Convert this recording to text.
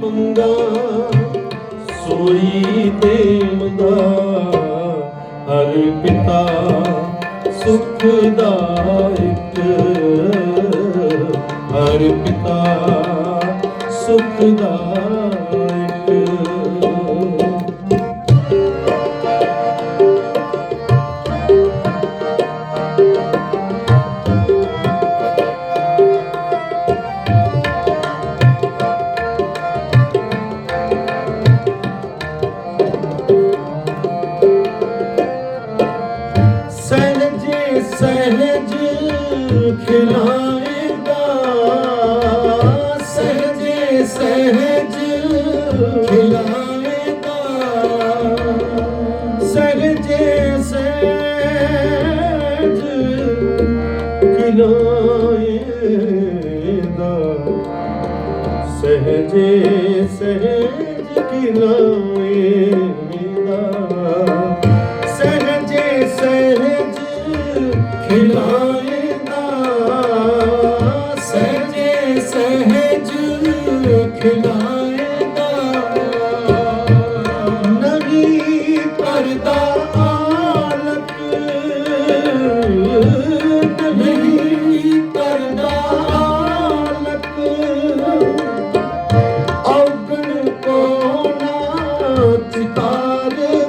ਮੰਗਾ ਸੋਈ ਦੇਵਦਾ ਹਰ ਪਿਤਾ ਸੁਖਦਾਇਕ। ਹਰ ਪਿਤਾ ਸੁਖਦਾਇਕ। ਸਹਿਜ ਖਿਲਾਏਗਾ ਸਹਿਜ ਸਹਿਜ ਖਿਲਾਏਗਾ ਤਾਰੇ